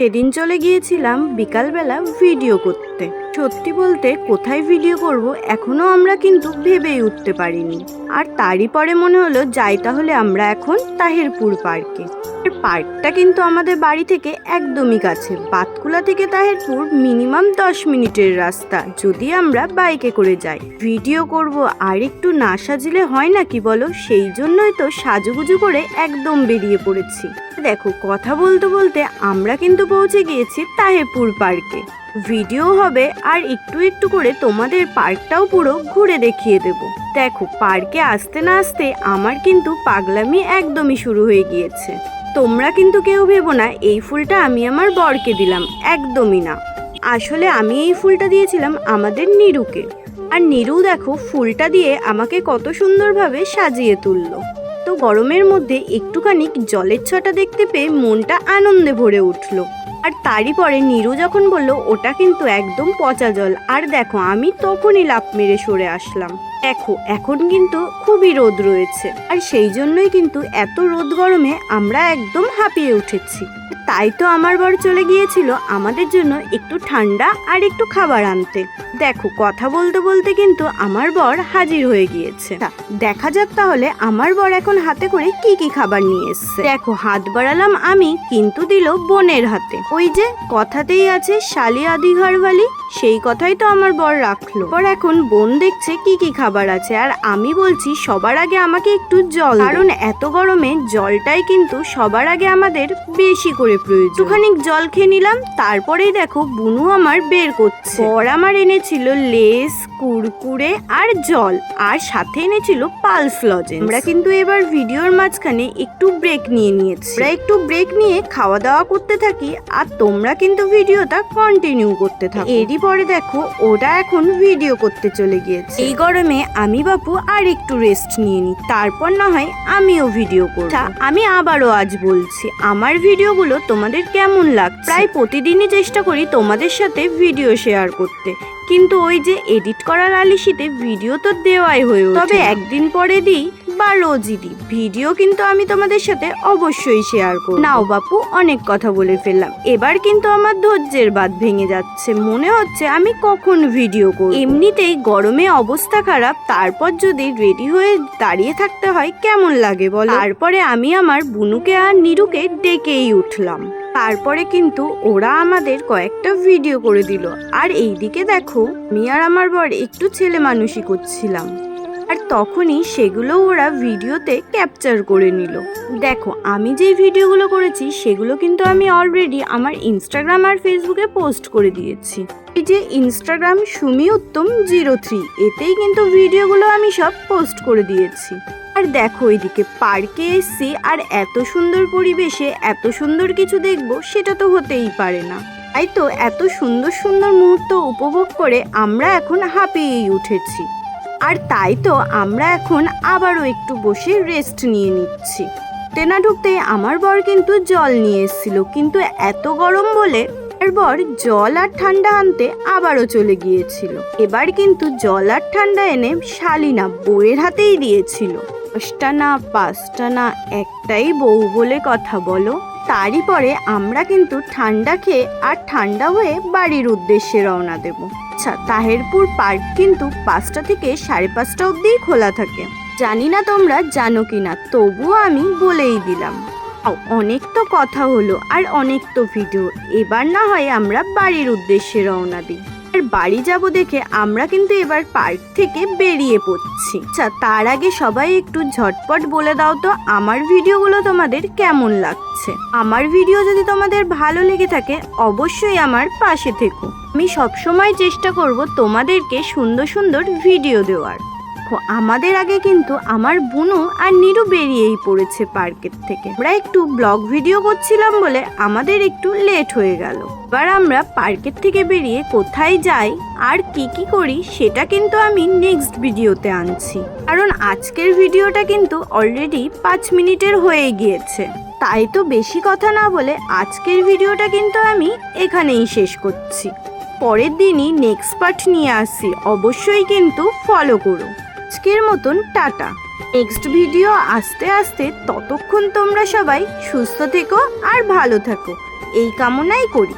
সেদিন চলে গিয়েছিলাম বিকালবেলা ভিডিও করতে। সত্যি বলতে কোথায় ভিডিও করব এখনও আমরা কিন্তু ভেবেই উঠতে পারিনি। আর তারই পরে মনে হলো যাই তাহলে আমরা এখন তাহিরপুর পার্কে। আর পার্কটা কিন্তু আমাদের বাড়ি থেকে একদমই কাছে। বাতকুলা থেকে তাহেরপুর মিনিমাম দশ মিনিটের রাস্তা, যদি আমরা বাইকে করে যাই। ভিডিও করব, আর একটু না সাজিলে হয় না কি বলো? সেই জন্যই তো সাজুগুজু করে একদম বেরিয়ে পড়েছি। দেখো, কথা বলতে বলতে আমরা কিন্তু পৌঁছে গিয়েছি তাহেরপুর পার্কে। ভিডিও হবে আর একটু একটু করে তোমাদের পার্কটাও পুরো ঘুরে দেখিয়ে দেব। দেখো, পার্কে আসতে না আসতে আমার কিন্তু পাগলামি একদমই শুরু হয়ে গিয়েছে। তোমরা কিন্তু কেউ ভেবো না, এই ফুলটা আমি আমার বরকে দিলাম, একদমই না। আসলে আমি এই ফুলটা দিয়েছিলাম আমাদের নিরুকে। আর নিরু দেখো, ফুলটা দিয়ে আমাকে কত সুন্দরভাবে সাজিয়ে তুললো। তো গরমের মধ্যে একটুখানি জলের ছটা দেখতে পেয়ে মনটা আনন্দে ভরে উঠল। আর তারই পরে নীরু যখন বলল, ওটা কিন্তু একদম পচা জল। আর দেখো, আমি তখনই লাভ মেরে সরে আসলাম। দেখো, এখন কিন্তু খুবই রোদ রয়েছে। আর সেই জন্যই কিন্তু এত রোদ গরমে আমরা একদম হাঁপিয়ে উঠেছি। তাই তো আমার বর চলে গিয়েছিল আমাদের জন্য একটু ঠান্ডা আর একটু খাবার আনতে। দেখো, কথা বলতে বলতে কিন্তু আমার বর হাজির হয়ে গিয়েছে। দেখা যাক তাহলে আমার বর এখন হাতে করে কি কি খাবার নিয়ে এসছে। দেখো, হাত বাড়ালাম আমি, কিন্তু দিল বোনের হাতে। ওই যে, কথাতেই আছে শালি আদি ঘরওয়ালি সেই কথাই তো আমার বর রাখল। পর এখন বোন দেখছে কি কি খাবার আছে, আর আমি বলছি সবার আগে আমাকে একটু জল কারণ এত গরমে জলটাই কিন্তু সবার আগে আমাদের বেশি করে প্রয়োজন। একটুখানি জল খেয়ে নিলাম, তারপরেই দেখো বুনু আমার বের করছে। বর আমার এনেছিল লেস, কুরকুরে আর জল, আর সাথে এনেছিল পালস লজেন্স। আমরা কিন্তু এবার ভিডিওর মাঝখানে একটু ব্রেক নিয়ে নিয়েছি। আমরা একটু ব্রেক নিয়ে খাওয়া দাওয়া করতে থাকি, আর তোমরা কিন্তু ভিডিওটা কন্টিনিউ করতে থাকো। এরই পরে দেখো, ওটা এখন ভিডিও করতে চলে গিয়েছে। এই গরমে আমি বাপু আর একটু রেস্ট নিয়ে নিই, তারপর না হয় আমিও ভিডিও করব। আমি আবারও আজ বলছি, আমার ভিডিওগুলো তোমাদের কেমন লাগছে? প্রায় প্রতিদিনই চেষ্টা করি তোমাদের সাথে ভিডিও শেয়ার করতে। কিন্তু ওই যে এডিট করার আলিশিতে ভিডিও তো দেওয়াই হয়ে তবে একদিন পরে দিই বা রোজই দিই। ভিডিও কিন্তু আমি তোমাদের সাথে অবশ্যই শেয়ার করব। নাও বাপু, অনেক কথা বলে ফেললাম। এবার কিন্তু আমার ধৈর্যের বাদ ভেঙে যাচ্ছে। মনে হচ্ছে আমি কখন ভিডিও করব। এমনিতেই গরমে অবস্থা খারাপ। তারপর যদি রেডি হয়ে দাঁড়িয়ে থাকতে হয়, কেমন লাগে বলো? তারপরে আমি আমার বুনুকে আর নিরুকে ডেকেই উঠলাম। তারপরে কিন্তু ওরা আমাদের কয়েকটা ভিডিও করে দিল। আর এইদিকে দেখো, আমি আর আমার বর একটু ছেলে মানুষই করছিলাম। আর তখনই সেগুলো ওরা ভিডিওতে ক্যাপচার করে নিল। দেখো, আমি যেই ভিডিওগুলো করেছি, সেগুলো কিন্তু আমি অলরেডি আমার ইনস্টাগ্রাম আর ফেসবুকে পোস্ট করে দিয়েছি। এই যে Instagram Sumi Uttam zero three এতেই কিন্তু ভিডিওগুলো আমি সব পোস্ট করে দিয়েছি। আর দেখো, এদিকে পার্কে এসছি আর এত সুন্দর পরিবেশে এত সুন্দর কিছু দেখব, সেটা তো হতেই পারে না। তাই তো এত সুন্দর সুন্দর মুহূর্ত উপভোগ করে আমরা এখন হাঁপিয়েই উঠেছি। আর তাই তো আমরা এখন আবারও একটু বসে রেস্ট নিয়ে নিচ্ছি। টেনা ঢুকতে আমার বর কিন্তু জল নিয়ে এসেছিল, কিন্তু এত গরম বলে আর বর জল আর ঠান্ডা আনতে আবারও চলে গিয়েছিল। এবার কিন্তু জল আর ঠান্ডা এনে শালিনা বউয়ের হাতেই দিয়েছিল। দশটা না, পাঁচটা না, একটাই বউ বলে কথা বলো। তারই পরে আমরা কিন্তু ঠান্ডা খেয়ে আর ঠান্ডা হয়ে বাড়ির উদ্দেশ্যে রওনা দেব। আচ্ছা তাহেরপুর পার্ক কিন্তু পাঁচটা থেকে সাড়ে পাঁচটা অবধিই খোলা থাকে। জানি না তোমরা জানো কি না তবুও আমি বলেই দিলাম। অনেক তো কথা হলো আর অনেক তো ভিডিও। এবার না হয় আমরা বাড়ির উদ্দেশ্যে রওনা দিই। বাড়ি যাব দেখে আমরা কিন্তু এবার পার্ক থেকে বেরিয়ে পড়ছি। আচ্ছা তার আগে সবাই একটু ঝটপট বলে দাও তো আমার ভিডিওগুলো তোমাদের কেমন লাগছে? আমার ভিডিও যদি তোমাদের ভালো লেগে থাকে, অবশ্যই আমার পাশে থেকো। আমি সবসময় চেষ্টা করব তোমাদেরকে সুন্দর সুন্দর ভিডিও দেওয়ার। দেখো, আমাদের আগে কিন্তু আমার বুনু আর নিরু বেরিয়েই পড়েছে পার্কের থেকে। আমরা একটু ব্লগ ভিডিও করছিলাম বলে আমাদের একটু লেট হয়ে গেল। এবার আমরা পার্কের থেকে বেরিয়ে কোথায় যাই আর কি কি করি সেটা কিন্তু আমি নেক্সট ভিডিওতে আনছি। কারণ আজকের ভিডিওটা কিন্তু অলরেডি পাঁচ মিনিটের হয়ে গিয়েছে। তাই তো বেশি কথা না বলে আজকের ভিডিওটা কিন্তু আমি এখানেই শেষ করছি। পরের দিনই নেক্সট পার্ট নিয়ে আসি। অবশ্যই কিন্তু ফলো করো। আজকের মতন টাটা। নেক্সট ভিডিও আসতে আসতে ততক্ষণ তোমরা সবাই সুস্থ থেকো আর ভালো থেকো। এই কামনাই করি।